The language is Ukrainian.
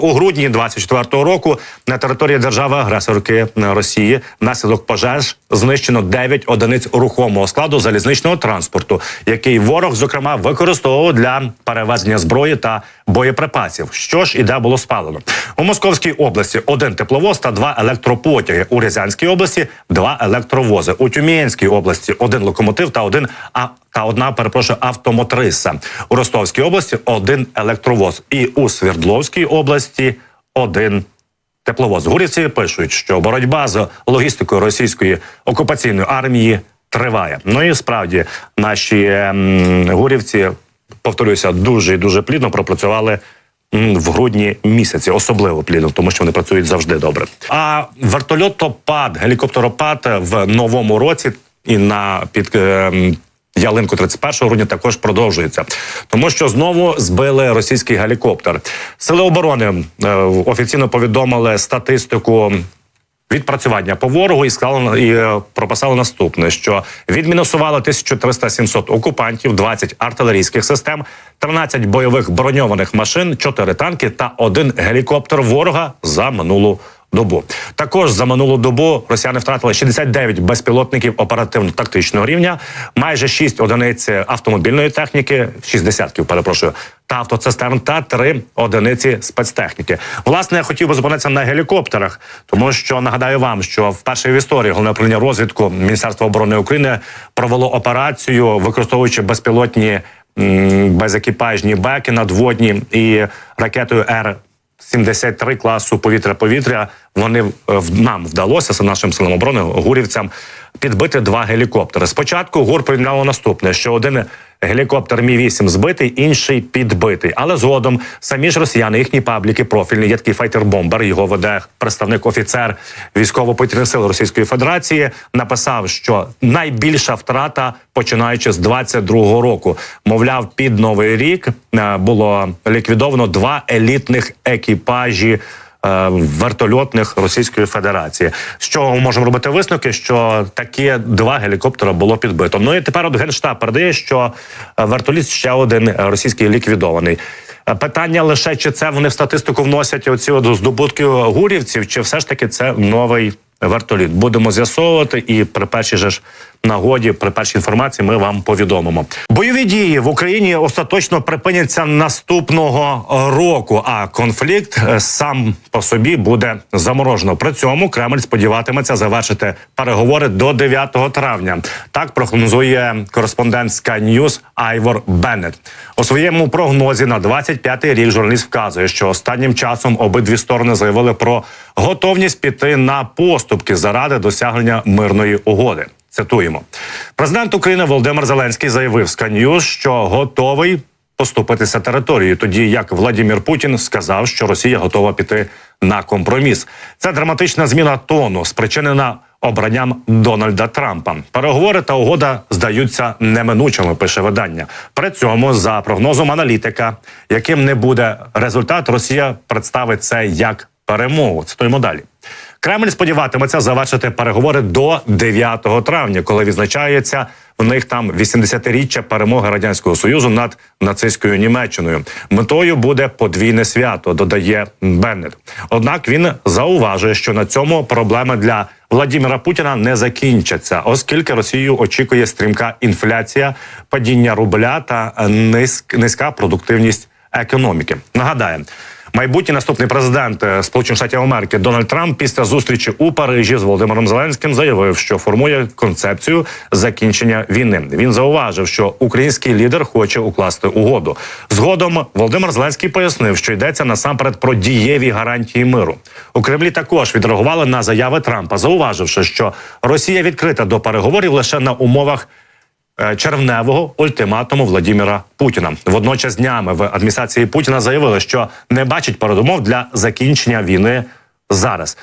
У грудні 24-го року на території держави-агресорки Росії внаслідок пожеж знищено 9 одиниць рухомого складу залізничного транспорту, який ворог зокрема використовував для перевезення зброї та боєприпасів. Що ж і де було спалено у Московській області один тепловоз та два електропотяги. У Рязанській області два електровози. У Тюмінській області один локомотив та один а та одна перепрошую автомотриса. У Ростовській області один електровоз. І у Свердловській області один тепловоз. Гурівці пишуть, що боротьба з логістикою російської окупаційної армії триває. Ну і справді наші ем, гурівці, повторюся, дуже і дуже плідно пропрацювали. В грудні місяці особливо плідно, тому що вони працюють завжди добре. А вертольотопад, гелікоптеропад в новому році і на під ем, ялинку 31 грудня також продовжується, тому що знову збили російський гелікоптер. Сили оборони е, офіційно повідомили статистику. Відпрацювання по ворогу і сказали і е, прописали наступне: що відмінусували 1300-700 окупантів, 20 артилерійських систем, 13 бойових броньованих машин, 4 танки та один гелікоптер ворога за минулу добу. Також за минулу добу росіяни втратили 69 безпілотників оперативно-тактичного рівня, майже 6 одиниць автомобільної техніки, 60 перепрошую, та автоцистерн та 3 одиниці спецтехніки. Власне, я хотів би зупинитися на гелікоптерах, тому що нагадаю вам, що вперше в історії головне управління розвідку Міністерства оборони України провело операцію, використовуючи безпілотні безекіпажні беки надводні і ракетою Р. 73 класу повітря-повітря. Вони е, нам вдалося з нашим силам оборони гурівцям підбити два гелікоптери. Спочатку ГУР повідомляло наступне, що один гелікоптер Мі 8 збитий, інший підбитий. Але згодом самі ж росіяни, їхні пабліки профільні, є такий файтер-бомбер. Його веде представник офіцер військово-повітряних сил Російської Федерації. Написав, що найбільша втрата починаючи з 22-го року. Мовляв, під новий рік е, було ліквідовано два елітних екіпажі. Е, Вертольотних Російської Федерації, з чого ми можемо робити висновки, що такі два гелікоптера було підбито. Ну і тепер от генштаб передає, що е, вертоліт ще один російський ліквідований. Е, Питання лише чи це вони в статистику вносять оці от здобутки гурівців, чи все ж таки це новий вертоліт. Будемо з'ясовувати, і при першій же ж нагоді, при першій інформації, ми вам повідомимо. Бойові дії в Україні остаточно припиняться наступного року. А конфлікт е, сам по собі буде заморожено. При цьому Кремль сподіватиметься завершити переговори до 9 травня. Так прогнозує кореспондент Sky News Айвор Беннет. У своєму прогнозі на 25-й рік журналіст вказує, що останнім часом обидві сторони заявили про готовність піти на поступки заради досягнення мирної угоди. Цитуємо, президент України Володимир Зеленський заявив Sky що готовий поступитися територією, тоді як Владимир Путін сказав, що Росія готова піти на компроміс. Це драматична зміна тону, спричинена обранням Дональда Трампа. Переговори та угода здаються неминучими. Пише видання. При цьому, за прогнозом аналітика, яким не буде результат, Росія представить це як перемогу. Цитуємо далі. Кремль сподіватиметься завершити переговори до 9 травня, коли відзначається в них там 80-річчя перемоги радянського союзу над нацистською Німеччиною. Метою буде подвійне свято, додає Беннет. Однак він зауважує, що на цьому проблеми для Владимира Путіна не закінчаться, оскільки Росію очікує стрімка інфляція, падіння рубля та низь- низька продуктивність економіки. Нагадаємо. Майбутній наступний президент е, Сполучених Штатів Америки Дональд Трамп після зустрічі у Парижі з Володимиром Зеленським заявив, що формує концепцію закінчення війни. Він зауважив, що український лідер хоче укласти угоду. Згодом Володимир Зеленський пояснив, що йдеться насамперед про дієві гарантії миру. У Кремлі також відреагували на заяви Трампа, зауваживши, що Росія відкрита до переговорів лише на умовах червневого ультиматуму Владіміра Путіна. Водночас днями в адміністрації Путіна заявили, що не бачить передумов для закінчення війни зараз.